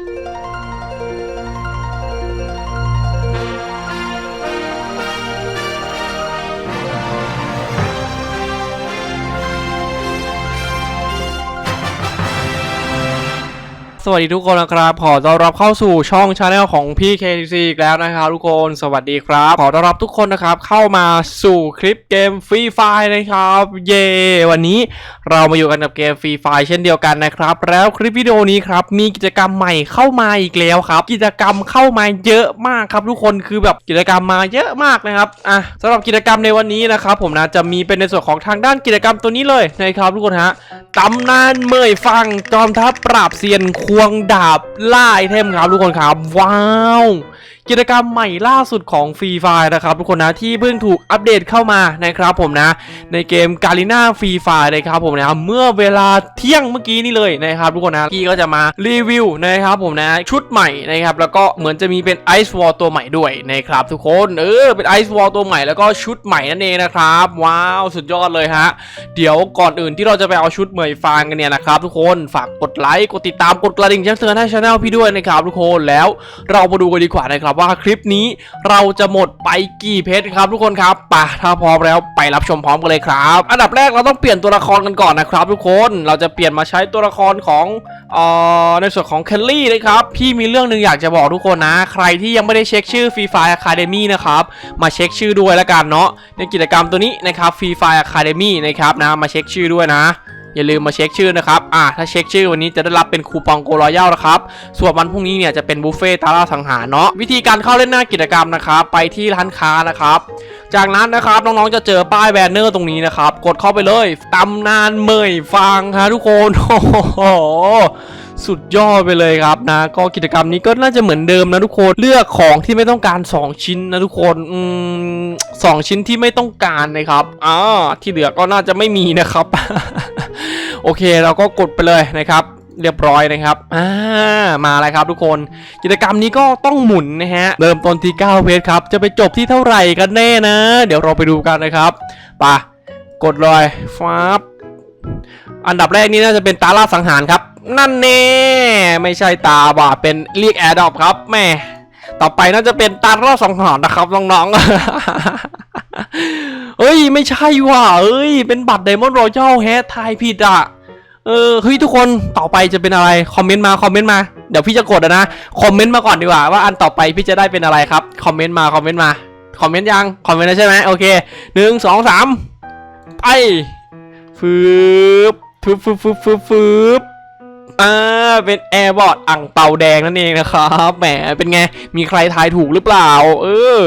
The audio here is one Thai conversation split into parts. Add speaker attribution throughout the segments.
Speaker 1: Thank you สวัสดีทุกคนนะครับขอต้อนรับเข้าสู่ช่องชาแนลของพี่ KTC อีกแล้วนะครับทุกคนสวัสดีครับ ขอต้อนรับทุกคนนะครับเข้ามาสู่คลิปเกมฟรีไฟนะครับ เย้วันนี้เรามาอยู่กันกับเกมฟรีไฟเช่นเดียวกันนะครับ แล้วคลิปวิดีโอนี้ครับมีกิจกรรมใหม่เข้ามาอีกแล้วครับ กิจกรรมเข้ามาเยอะมากครับ ทุกคนคือแบบกิจกรรมมาเยอะมากนะครับอะสำหรับกิจกรรมในวันนี้นะครับผมนะจะมีเป็นในส่วนของทางด้านกิจกรรมตัวนี้เลยนะครับทุกคนฮะตำนานเมยฟังจอมทัพปราบเซียนควงดาบล่าไอเทมครับทุกคนครับ ว้าว กิจกรรมใหม่ล่าสุดของฟรีไฟนะครับทุกคนนะที่เพิ่งถูกอัปเดตเข้ามานะครับผมนะ ในเกมกาลิน่าฟรีไฟนะครับผมนะเมื่อเวลาเที่ยงเมื่อกี้นี่เลยนะครับทุกคนนะกี้ก็จะมารีวิวนะครับผมนะชุดใหม่นะครับแล้วก็เหมือนจะมีเป็นไอซ์วอลตัวใหม่ด้วยนะครับทุกคนเออเป็นไอซ์วอลตัวใหม่แล้วก็ชุดใหม่นั่นเองนะครับว้าวสุดยอดเลยฮะเดี๋ยวก่อนอื่นที่เราจะไปเอาชุดเหมยฟางกันเนี่ยนะครับทุกคนฝากกดไลค์กดติดตามกดกระดิ่งแจ้งเตือนให้ช anel พี่ด้วยนะครับทุกคนแล้วเรามาดูกันดีกว่านะครับว่าคลิปนี้เราจะหมดไปกี่เพชรครับทุกคนครับป่ะถ้าพร้อมแล้วไปรับชมพร้อมกันเลยครับ อันดับแรกเราต้องเปลี่ยนตัวละครกันก่อนนะครับ ทุกคนเราจะเปลี่ยนมาใช้ตัวละครของออในส่วนของเคลลี่นะครับพี่มีเรื่องหนึ่งอยากจะบอกทุกคนนะ ใครที่ยังไม่ได้เช็คชื่อ Free Fire Academy นะครับมาเช็คชื่อด้วยล้วกันเนาะในกิจกรรมตัวนี้นะครับ Free Fire Academy นะครับนะมาเช็คชื่อด้วยนะ อย่าลืมมาเช็คชื่อนะครับ อ่าถ้าเช็คชื่อวันนี้จะได้รับเป็นคูปองโกรอยัลนะครับ ส่วนวันพรุ่งนี้เนี่ยจะเป็นบุฟเฟ่ตาล่าสังหารเนาะ วิธีการเข้าเล่นหน้ากิจกรรมนะครับ ไปที่ร้านค้านะครับ จากนั้นนะครับน้องๆจะเจอป้ายแบนเนอร์ตรงนี้นะครับ กดเข้าไปเลยตำนานเมยฟางฮะทุกคน โอ้โหสุดยอดไปเลยครับนะ ก็กิจกรรมนี้ก็น่าจะเหมือนเดิมนะทุกคนเลือกของที่ไม่ต้องการ 2 ชิ้นนะทุกคนอืมสองชิ้นที่ไม่ต้องการนะครับอ่าที่เหลือก็น่าจะไม่มีนะครับ โอเคเราก็กดไปเลยนะครับเรียบร้อยนะครับ อ่า มาแล้วครับทุกคน กิจกรรมนี้ก็ต้องหมุนนะฮะ เริ่มต้นที่ 9 เพชรครับ จะไปจบที่เท่าไหร่กันแน่นะ เดี๋ยวเราไปดูกันนะครับปะกดเลยฟับอันดับแรกนี่น่าจะเป็นตาล่าสังหารครับ นั่นแน่ ไม่ใช่ตาบ่าเป็นเรียกแอร์ดอปครับแม่ ต่อไปน่าจะเป็นตาล่าสังหารนะครับน้องๆ เฮ้ย ไม่ใช่ว่ะเอ้ย เป็นบัตรไดมอนด์รอยัลแฮททายผิดอะ เออ เฮ้ย ทุกคน ต่อไปจะเป็นอะไร คอมเมนต์มา คอมเมนต์มา เดี๋ยวพี่จะกดอะนะ คอมเมนต์มาก่อนดีกว่า ว่าอันต่อไปพี่จะได้เป็นอะไรครับ คอมเมนต์มา คอมเมนต์มา คอมเมนต์ยัง คอมเมนต์แล้วใช่ไหมโอเคหนึ่งสองสามไปฟืบฟืบฟืบฟืบฟืบฟืบอ่า เป็นแอร์บอร์ดอ่างเปาแดงนั่นเองนะครับ แหม เป็นไง มีใครทายถูกหรือเปล่า เออ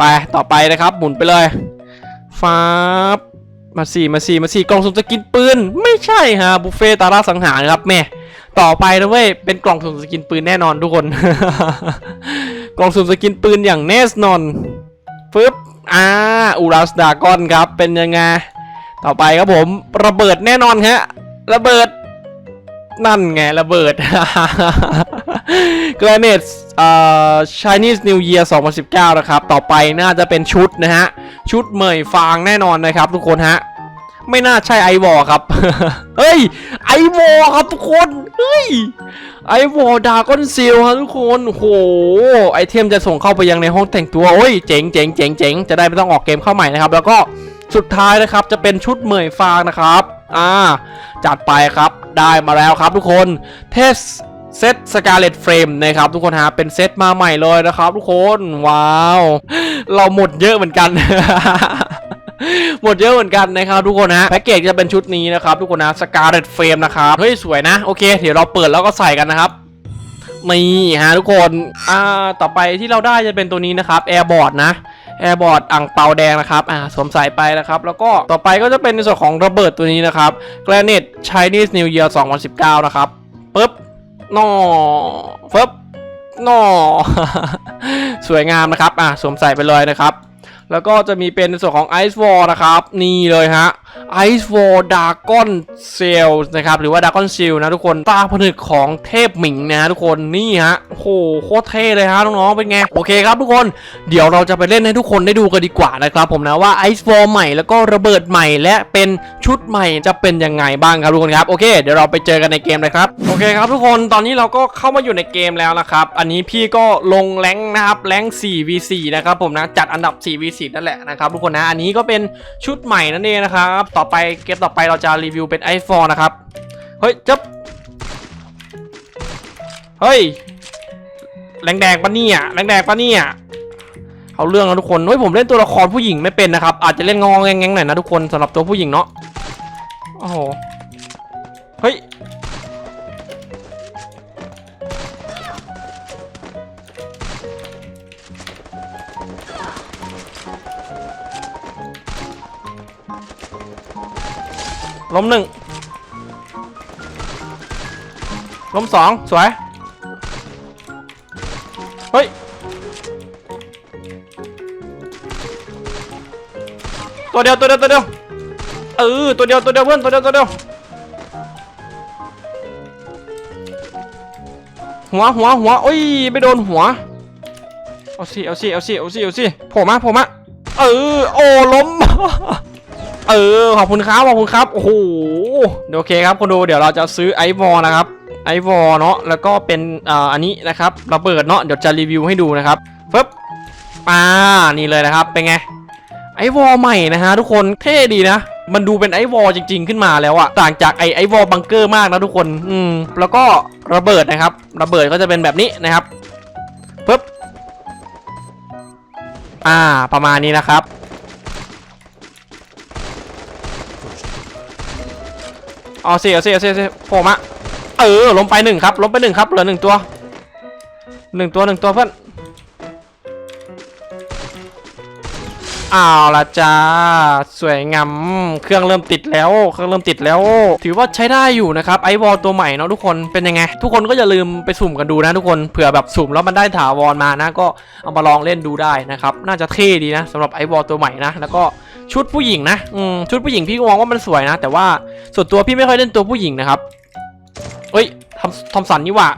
Speaker 1: ไปต่อไปนะครับ หมุนไปเลยฟ้าบมาสี่มาสี่มาสี่กล่องสุ่มสกินปืน ไม่ใช่ฮะบุฟเฟ่ตาล่าสังหารครับแม่ต่อไปนะเว้ยเป็นกล่องสุ่มสกินปืนแน่นอนทุกคน กล่องสุ่มสกินปืนอย่างแน่นอนฟึบอ่าอูรัสดากอนครับเป็นยังไงต่อไปครับผมระเบิดแน่นอนฮะระเบิดนั่นไงระเบิด g r a n a t e เอ่อ Chinese New Year 2019 นะครับ ต่อไปน่าจะเป็นชุดนะฮะ ชุดเหมยฟางแน่นอนนะครับทุกคนฮะ ไม่น่าใช่ไอวอครับ เฮ้ย ไอวอครับทุกคน เฮ้ย ไอวอดากอนซิลครับทุกคนโอ้โห ไอเทมจะส่งเข้าไปยังในห้องแต่งตัว โอ้ย เจ๋งเจ๋งเจ๋งเจ๋งจะได้ไม่ต้องออกเกมเข้าใหม่นะครับ แล้วก็สุดท้ายนะครับจะเป็นชุดเหมยฟางนะครับ อ่า จัดไปครับ ได้มาแล้วครับทุกคน เทส เซตสกาเลตเฟรมนะครับทุกคนฮะเป็นเซตมาใหม่เลยนะครับทุกคนว้าว เราหมดเยอะเหมือนกัน หมดเยอะเหมือนกันนะครับทุกคนนะแพ็กเกจจะเป็นชุดนี้นะครับทุกคนนะสกาเลตเฟรมนะครับเฮ้ยสวยนะโอเคเดี๋ยวเราเปิดแล้วก็ใส่กันนะครับนี่ฮะทุกคนอ่าต่อไปที่เราได้จะเป็นตัวนี้นะครับแอร์บอร์ดนะแอร์บอร์ดอ่างเปาแดงนะครับ อ่า สวมใส่ไปนะครับ แล้วก็ต่อไปก็จะเป็นในส่วนของระเบิดตัวนี้นะครับ Granite Chinese New Year 2019 นะครับปึ๊บ นอฟึบนอสวยงามนะครับ อะ สวมใส่ไปเลยนะครับ แล้วก็จะมีเป็นในส่วนของ Ice Wall นะครับ นี่เลยฮะ Ice War Dragon Seal นะครับ หรือว่า Dragon Seal นะทุกคนตาผนึกของเทพหมิงนะฮะทุกคนนี่ฮะโอ้โหโคตรเท่เลยฮะน้องๆเป็นไง โอเคครับทุกคนเดี๋ยวเราจะไปเล่นให้ทุกคนได้ดูกันดีกว่านะครับผมนะว่า Ice War ใหม่แล้วก็ระเบิดใหม่และเป็นชุดใหม่จะเป็นยังไงบ้างครับทุกคนครับโอเคเดี๋ยวเราไปเจอกันในเกมเลยครับโอเคครับทุกคนตอนนี้เราก็เข้ามาอยู่ในเกมแล้วนะครับอันนี้พี่ก็ลงแรงนะครับแรง 4v4 นะครับผมนะจัดอันดับ 4v4 นั่นแหละนะครับทุกคนนะอันนี้ก็เป็นชุดใหม่นั่นเองนะครับต่อไปเกมต่อไปเราจะรีวิวเป็น iPhone นะครับ เฮ้ยจับเฮ้ยแรงแดงปะเนี่ยแรงแดงปะเนี่ยเอาเรื่องนะทุกคนเฮ้ยผมเล่นตัวละครผู้หญิงไม่เป็นนะครับ อาจจะเล่นงองแงงหน่อยนะทุกคนสำหรับตัวผู้หญิงเนาะโอ้โหเฮ้ย ล้มหนึ่งล้มสองสวย เฮ้ย ตัวเดียวตัวเดียวตัวเดียวเออตัวเดียวตัวเดียวเพื่อนตัวเดียวตัวเดียวหัวหัวหัวโอ้ยไม่โดนหัวเอาสิเอาสิเอาสิเอาสิเอาสิโผล่มาโผล่มาเออโอ้ล้ม เออขอบคุณครับขอบคุณครับโอ้โหเดี๋ยวโอเคครับคนดูเดี๋ยวเราจะซื้อไอวอลนะครับไอวอลเนาะแล้วก็เป็นอ่าอันนี้นะครับระเบิดเนาะเดี๋ยวจะรีวิวให้ดูนะครับปึ๊บอ่านี่เลยนะครับเป็นไงไอวอลใหม่นะฮะทุกคนเท่ดีนะมันดูเป็นไอวอลจริง ๆ ขึ้นมาแล้วอะต่างจากไอไอวอลบังเกอร์มากนะทุกคนอืมแล้วก็ระเบิดนะครับ ระเบิดก็จะเป็นแบบนี้นะครับปึ๊บอ่า ประมาณนี้นะครับ เอาสิเอาสิเอาสิเอาสิโผล่มาเออล้มไปหนึ่งครับล้มไปหนึ่งครับเหลือหนึ่งตัวหนึ่งตัวหนึ่งตัวเพื่อน อาละจ้า สวยงามเครื่องเริ่มติดแล้ว เครื่องเริ่มติดแล้ว ถือว่าใช้ได้อยู่นะครับไอวอลตัวใหม่เนาะทุกคนเป็นยังไง ทุกคนก็อย่าลืมไปสุ่มกันดูนะทุกคนเผื่อแบบสุ่มแล้วมันได้ถาวรมานะ ก็เอามาลองเล่นดูได้นะครับน่าจะเท่ดีนะสำหรับไอวอลตัวใหม่นะแล้วก็ชุดผู้หญิงนะอืมชุดผู้หญิงพี่ก็มองว่ามันสวยนะ แต่ว่าส่วนตัวพี่ไม่ค่อยเล่นตัวผู้หญิงนะครับเอ้ยทำทอมสันนี่หว่า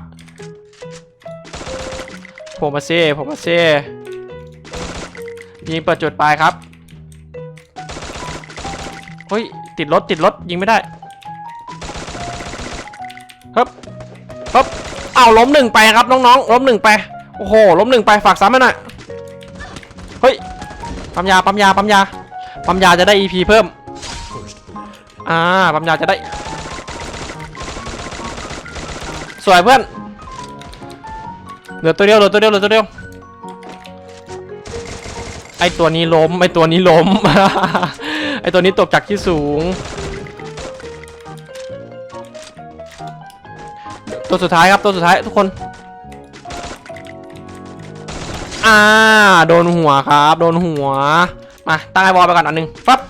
Speaker 1: ผมมาเซ่ผมมาเซ่ ยิงเปิดจุดปลายครับเฮ้ยติดรถติดรถยิงไม่ได้ฮึบฮึบเอาล้มหนึ่งไปครับน้องๆล้มหนึ่งไปโอ้โหล้มหนึ่งไปฝากซ้ำมาหน่อยเฮ้ยปั๊มยาปั๊มยาปั๊มยาปั๊มยาจะได้ EP เพิ่มอ่าปั๊มยาจะได้ สวยเพื่อนเหลือตัวเดียวเหลือตัวเดียวเหลือตัวเดียว ไอตัวนี้ล้มไอตัวนี้ล้ม ไอตัวนี้ตกจากที่สูง ตัวสุดท้ายครับตัวสุดท้ายทุกคนอ่าโดนหัวครับ โดนหัว มาตั้งไอวอลไปก่อนอันหนึ่งปั๊บ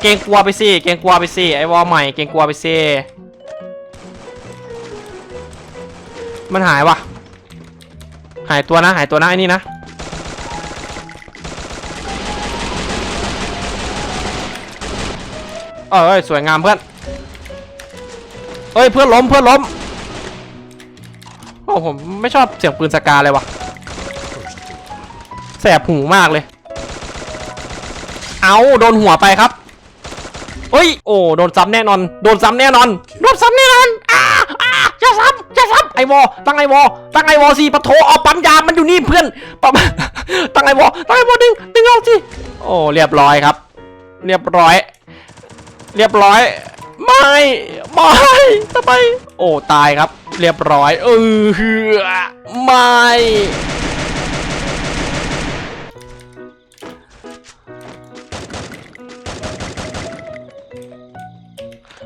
Speaker 1: เกงกลัวไปสิเกงกลัวไปสิไอวอลใหม่เกงกลัวไปสิมันหายวะหายตัวนะหายตัวนะไอ้นี่นะ เอ้ยสวยงามเพื่อนเอ้ยเพื่อนล้มเพื่อนล้มโอ้ผมไม่ชอบเสียงปืนสกาเลยวะแสบหูมากเลย เอาโดนหัวไปครับเฮ้ยโอ้โดนซ้ำแน่นอน โดนซ้ำแน่นอนโดนซ้ำแน่นอนอ้าอ้าจะซ้ำจะซ้ำไอวอตั้งไอวอตั้งไอวอสิปะโถเอาปั๊มยามันอยู่นี่เพื่อนปั๊มตั้งไอวอตั้งไอวอดึงดึงเอาสิโอ้เรียบร้อยครับ เรียบร้อย เรียบร้อย ไม่ไม่ทำไมโอ้ตายครับ เรียบร้อยเออเหือไม่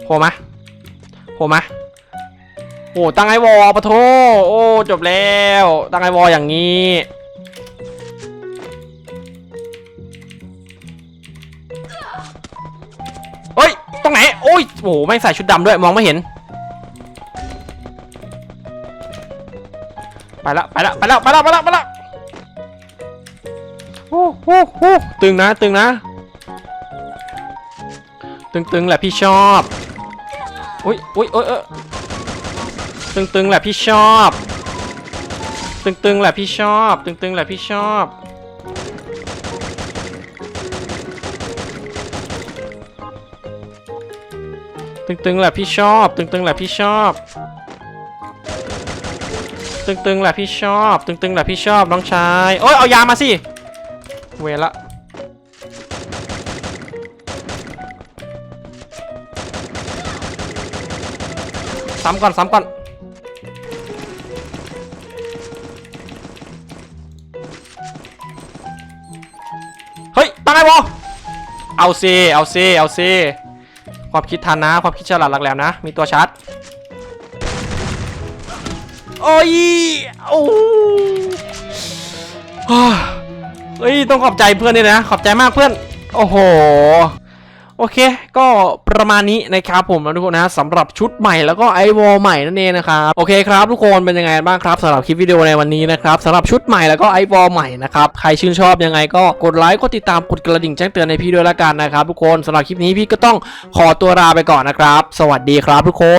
Speaker 1: โผล่มาโผล่มาโอ้ตั้งไอวอลปะโทโอ้จบแล้ว ตั้งไอวอลอย่างนี้ โอ้โอ้โหไม่งใส่ชุดดำด้วยมองไม่เห็น ไปละไปละไปละไปละไปละไปละโอ้โหโอ้ตึงนะตึงนะ ตึงๆแหละพี่ชอบอุ้ยอุ้ยเอยเอยตึงๆแหละพี่ชอบ ตึงๆแหละพี่ชอบ ตึงๆแหละพี่ชอบ ตึงๆแหละพี่ชอบ ตึงๆแหละพี่ชอบ ตึงๆแหละพี่ชอบ ตึงๆแหละพี่ชอบน้องชายโอ้ยเอายามาสิ เวละซ้ำก่อนซ้ำก่อนเฮ้ยตั้งไอ้บอเอาซิเอาซิเอาซิ ความคิดทันนะ ความคิดฉลาดหลักแหลมนะ มีตัวชาร์จ โอ้ย โอ้เฮ้ย ต้องขอบใจเพื่อนด้วยนะ ขอบใจมากเพื่อน โอ้โห โอเค ก็ประมาณนี้นะครับผมนะทุกคนนะสำหรับชุดใหม่แล้วก็ไอวอลใหม่นั่นเองนะครับโอเคครับทุกคนเป็นยังไงบ้างครับสำหรับคลิปวิดีโอในวันนี้นะครับสำหรับชุดใหม่แล้วก็ไอวอลใหม่นะครับใครชื่นชอบยังไงก็กดไลค์กดติดตามกดกระดิ่งแจ้งเตือนในพี่ด้วยละกันนะครับทุกคนสำหรับคลิปนี้พี่ก็ต้องขอตัวลาไปก่อนนะครับ สวัสดีครับทุกคน